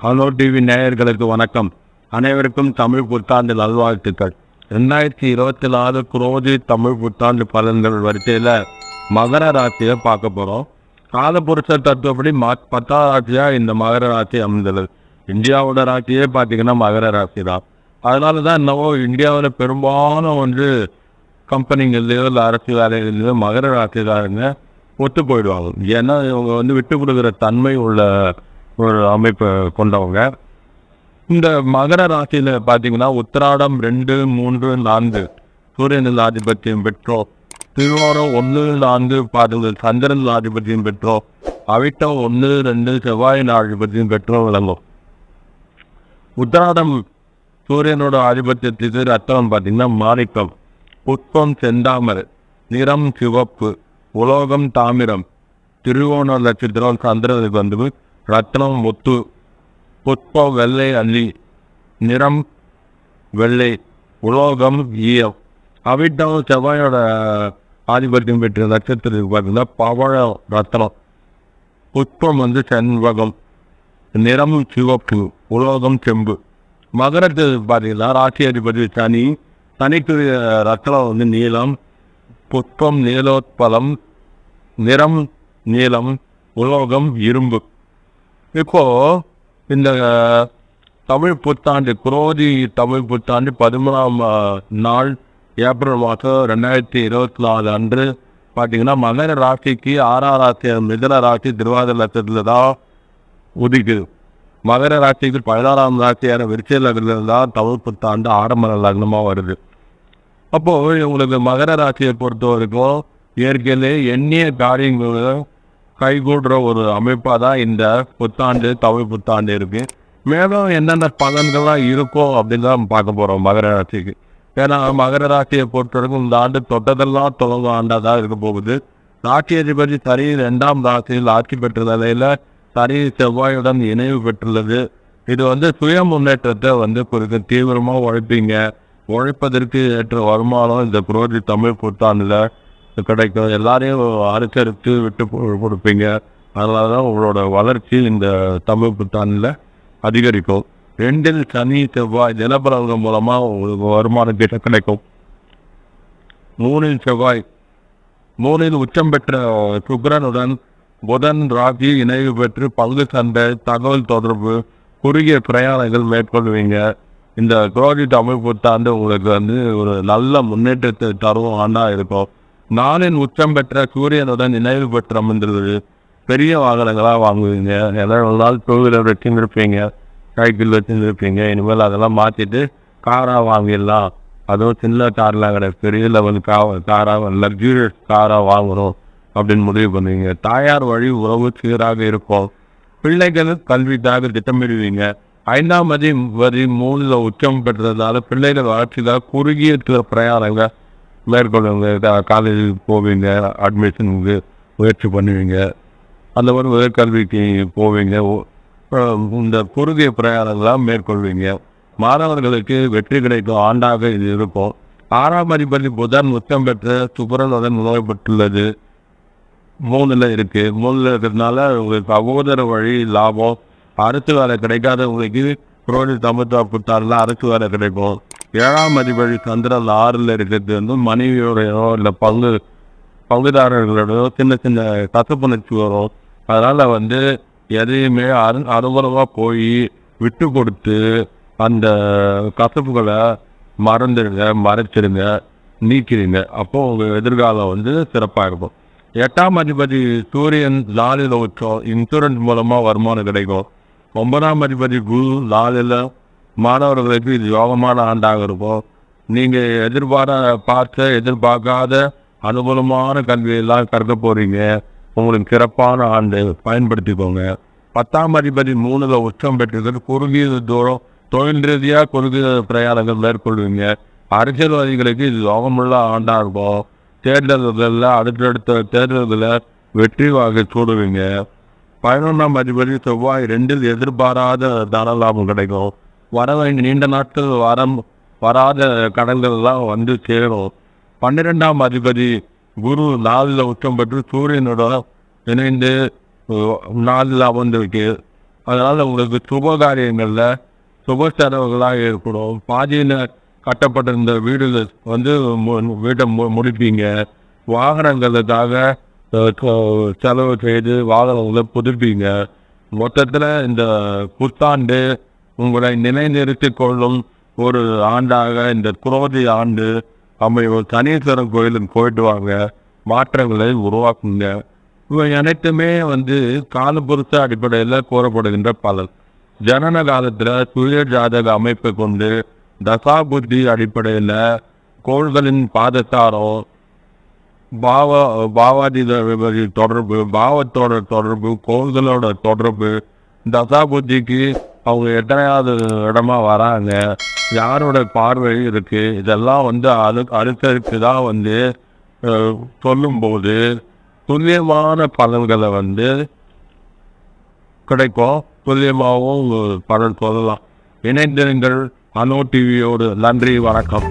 Hello TV நேயர்களுக்கு வணக்கம். அனைவருக்கும் தமிழ் புத்தாண்டு நல்வாழ்த்துக்கள். ரெண்டாயிரத்தி இருபத்தி நாலு குரோதி தமிழ் புத்தாண்டு பலன்கள் வரிசையில் மகர ராசியை பார்க்க போகிறோம் காலபுருஷ தத்துவப்படி மா பத்தாம் ராசியாக இந்த மகர ராசி அமைந்தது. இந்தியாவோட ராசியே பார்த்தீங்கன்னா மகர ராசி தான் அதனால தான் என்னவோ இந்தியாவில் பெரும்பாலும் வந்து கம்பெனிங்கள்லையோ இல்லை அரசு வேலைகள்லையோ மகர ராசிக்காரங்க ஒத்து போயிடுவாங்க. ஏன்னா இவங்க வந்து விட்டு கொடுக்குற தன்மை உள்ள ஒரு அமைப்பு கொண்டவங்க. இந்த மகர ராசியில் பார்த்தீங்கன்னா உத்திராடம் ரெண்டு மூன்று நான்கு. சூரியனில் ஆதிபத்தியம் பெற்றோம். திருவாரம் ஒன்று நான்கு பாதங்கள் சந்திரன் ஆதிபத்தியம் பெற்றோம். அவிட்டம் ஒன்று ரெண்டு செவ்வாயின் ஆதிபத்தியம் பெற்றோம் விளங்கும் உத்திராடம் சூரியனோட ஆதிபத்தியத்துக்கு ரத்தம் பார்த்தீங்கன்னா மாணிக்கம். புஷ்பம் செந்தாமரை. நிறம் சிவப்பு. உலோகம் தாமிரம். திருவோண நட்சத்திரம் சந்திரனுக்கு வந்து ரத்னம் முத்து புஷ்பம் வெள்ளை அள்ளி நிறம் வெள்ளை உலோகம் ஈயம் அவிட்டம் செவ்வாயோட ஆதிபத்தியம் பெற்ற நட்சத்திரத்துக்கு பார்த்தீங்கன்னா பவழம் ரத்னம். புட்பம் வந்து செண்பகம் நிறம் சிவப்பு உலோகம் செம்பு. மகரத்துக்கு பார்த்தீங்கன்னா ராசி அதிபதி சனி சனிக்குரிய ரத்தனம் வந்து நீளம் புட்பம் நீலோத்பலம் நிறம் நீளம் உலோகம் இரும்பு. இப்போ இந்த தமிழ் புத்தாண்டு குரோதி தமிழ் புத்தாண்டு பதிமூணாம் நாள் ஏப்ரல் மாதம் ரெண்டாயிரத்தி இருபத்தி நாலு அன்று பார்த்தீங்கன்னா மகர ராசிக்கு ஆறாம் ராசி மிதன ராசி திருவாதிரை லட்சத்தில் தான் உதிக்குது. மகர ராசிக்கு பதினாறாம் ராசியான விருச்சிக லக்னத்தில் தான் தமிழ் புத்தாண்டு ஆரம்ப லக்னமாக வருது. அப்போது உங்களுக்கு மகர ராசியை பொறுத்த வரைக்கும் ஏற்கனவே எண்ணிய காரியங்களும் கைகூடுற ஒரு அமைப்பாக தான் இந்த புத்தாண்டு தமிழ் புத்தாண்டு இருக்கு. மேலும் என்னென்ன பலன்கள்லாம் இருக்கும் அப்படின்னு தான் பார்க்க போகிறோம் மகர ராசிக்கு. ஏன்னா மகர ராசியை பொறுத்தவரைக்கும் இந்த ஆண்டு தொட்டதெல்லாம் தொடங்கும் ஆண்டாக தான் இருக்க போகுது. ராசி அதிபதி சரி ரெண்டாம் ராசியில் ஆட்சி பெற்ற நிலையில் சரி செவ்வாயுடன் இணைவு பெற்றுள்ளது. இது வந்து சுய முன்னேற்றத்தை வந்து குறித்து தீவிரமாக உழைப்பீங்க. உழைப்பதற்கு ஏற்ற வருமானம் இந்த குரோதி தமிழ் புத்தாண்டில் கிடைக்கும். எல்லாரையும் அனுசரித்து விட்டு கொடுப்பீங்க. அதனால தான் உங்களோட வளர்ச்சி இந்த தமிழ் புத்தாண்டில் அதிகரிக்கும். ரெண்டில் சனி செவ்வாய் நிலப்பரவங்கள் மூலமாக உங்களுக்கு வருமானம் கிட்ட கிடைக்கும். மூணில் செவ்வாய் மூணில் உச்சம் பெற்ற சுக்ரனுடன் புதன் ராஜி இணைவு பெற்று பங்கு சந்தை தகவல் தொடர்பு குறுகிய பிரயாணங்கள் மேற்கொள்வீங்க. இந்த குரோதி தமிழ் புத்தாண்டு உங்களுக்கு வந்து ஒரு நல்ல முன்னேற்றத்தை தரும் ஆண்டாக இருக்கும். நாளின் உச்சம் பெற்ற சூரியனுடன் நினைவு பெற்று அமைந்திருந்தது பெரிய வாகனங்களாக வாங்குவீங்க. எதாவது டூ வீலர் வச்சுருப்பீங்க சைக்கிள் வச்சுருப்பீங்க இனிமேல் அதெல்லாம் மாற்றிட்டு காராக வாங்கிடலாம். அதுவும் சின்ன கார்லாம் கிடையாது பெரிய லெவல் கா காராக லக்ஸூரியஸ் காராக வாங்குறோம் அப்படின்னு முடிவு பண்ணுவீங்க. தாயார் வழி உறவு சீராக இருக்கும். பிள்ளைகள் கல்விக்காக திட்டமிடுவீங்க. ஐந்தாம் மதி வரி மூணில் உச்சம் பெற்றதால பிள்ளைகள் வளர்ச்சியில் குறுகிய சில பிரயாணங்கள் மேற்கொள்ளுங்க காலேஜுக்கு போவீங்க அட்மிஷனுக்கு முயற்சி பண்ணுவீங்க. அந்த மாதிரி உயர்கல்விக்கு போவீங்க. இந்த குறுகிய பிரயாணங்களாக மேற்கொள்வீங்க. மாணவர்களுக்கு வெற்றி கிடைக்கும் ஆண்டாக இது இருக்கும். ஆறாம் அதிபதி புதன் உச்சம் பெற்ற சுபரனுடன் நோய்பட்டுள்ளது மூணில் இருக்குது மூணில் இருக்கிறதுனால உங்களுக்கு சகோதர வழி லாபம். அரசு வேலை கிடைக்காதவங்களுக்கு குரோனி தமிழ்த்தா கொடுத்தாருன்னா அரசு வேலை கிடைக்கும். ஏழாம் அதிபதி சந்திரன் ஆறில் இருக்கிறது வந்து மனைவியோடையோ இல்லை பங்கு பங்குதாரர்களோடையோ சின்ன சின்ன கசப்புணர்ச்சி வரும் அதனால் வந்து எதையுமே அரு அனுகூலமாக போய் விட்டு கொடுத்து அந்த கசப்புகளை மறந்துடுங்க மறைச்சிடுங்க நீக்கிறீங்க அப்போ உங்கள் எதிர்காலம் வந்து சிறப்பாக இருக்கும் எட்டாம் அதிபதி சூரியன் லாலில் உச்சம் இன்சூரன்ஸ் மூலமாக வருமானம் கிடைக்கும். ஒன்பதாம் அதிபதி குரு லாலில் மாணவர்களுக்கு இது யோகமான ஆண்டாக இருக்கும் நீங்கள் எதிர்பார பார்த்த எதிர்பார்க்காத அனுகூலமான கல்வியெல்லாம் கற்க போறீங்க. உங்களுக்கு சிறப்பான ஆண்டு. பயன்படுத்திக்கோங்க. பத்தாம் அதிபதி மூணுல உச்சம் பெற்றது குறுகிய தூரம் தொழில் ரீதியாக குறுகிய பிரயாணங்கள் மேற்கொள்வீங்க. அரசியல்வாதிகளுக்கு இது யோகமுள்ள ஆண்டாக இருக்கும் தேர்தல்களில் அடுத்தடுத்த தேர்தல்களில் வெற்றி வாகை சூடுவீங்க. பதினொன்றாம் அதிபதி செவ்வாய் ரெண்டில் எதிர்பாராத தன லாபம் கிடைக்கும். வர வேண்டிய நீண்ட நாட்கள் வரம் வராத கடல்கள்லாம் வந்து சேரும். பன்னிரெண்டாம் அதிபதி குரு நாளில் உச்சம் பெற்று சூரியனோட இணைந்து நாளில் அமர்ந்திருக்கு. அதனால் உங்களுக்கு சுபகாரியங்களில் சுப செலவுகளாக ஏற்படும். பாதியில் கட்டப்பட்டிருந்த வீடுகள் வந்து மு- வீட்டை மு- முடிப்பீங்க. வாகனங்களுக்காக செலவு செய்து வாகனங்களை புதுப்பீங்க. மொத்தத்தில் இந்த புத்தாண்டு உங்களை நிலைநிறுத்திக் கொள்ளும் ஒரு ஆண்டாக இந்த குரோதி ஆண்டு அவை ஒரு தனீஸ்வரன் கோயிலுக்கு போயிட்டு வாங்க மாற்றங்களை உருவாக்குங்க. இவை அனைத்துமே வந்து காலபுருஷ அடிப்படையில் கூறப்படுகின்ற பலன். ஜனன காலத்தில் சுய ஜாதக அமைப்பை கொண்டு தசாபுத்தி அடிப்படையில் கோள்களின் பாதத்தாரோ பாவ பாவாதி தொடர்பு பாவத்தோட தொடர்பு கோள்களோட தொடர்பு தசாபுத்திக்கு அவங்க எத்தனையாவது இடமா வராங்க யாரோட பார்வை இருக்கு இதெல்லாம் வந்து அடு அடுத்தடுத்து தான் வந்து சொல்லும்போது துல்லியமான பலன்களை வந்து கிடைக்கும். துல்லியமாகவும் பலன் சொல்லலாம். இணைந்திருங்கள். அனோ டிவியோடு நன்றி வணக்கம்.